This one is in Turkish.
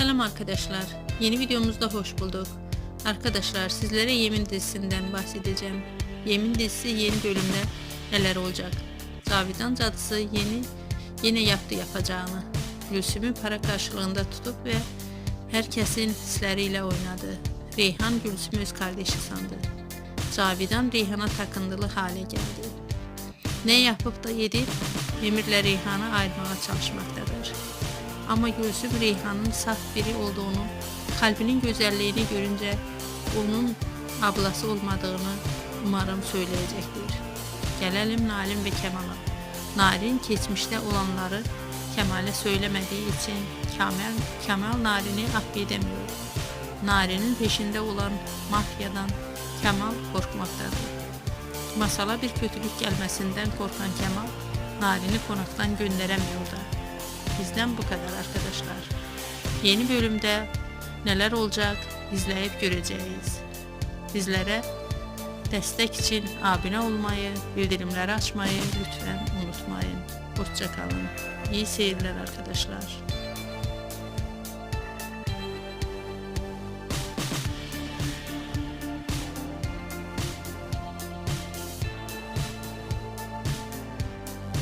Selam arkadaşlar. Yeni videomuzda hoş bulduk. Arkadaşlar sizlere Yemin dizisinden bahsedeceğim. Yemin dizisi yeni bölümde neler olacak? Cavidan cadısı yeni yine yaptı yapacağını. Gülsüm'ü para karşılığında tutup ve herkesin hisleriyle oynadı. Reyhan Gülsüm'ü öz kardeşi sandı. Cavidan Reyhan'a takıntılı hale geldi. Ne yapıp da yedip Emirle Reyhan'ı ayırmaya çalışmaktadır. Ama Gülsüm Reyhan'ın saf biri olduğunu, kalbinin güzelliğini görünce onun ablası olmadığını umarım söyleyecektir. Gelelim Nalim ve Kemal'a. Narin geçmişte olanları Kemal'e söylemediği için Kemal, Kemal Narin'i affedemiyor. Narin'in peşinde olan mafyadan Kemal korkmaktadır. Masala bir kötülük gelmesinden korkan Kemal, Narin'i konaktan gönderemiyor da. Bizden bu kadar arkadaşlar. Yeni bölümde neler olacak izleyip göreceğiz. Bizlere destek için abone olmayı, bildirimleri açmayı lütfen unutmayın. Hoşçakalın. İyi seyirler arkadaşlar.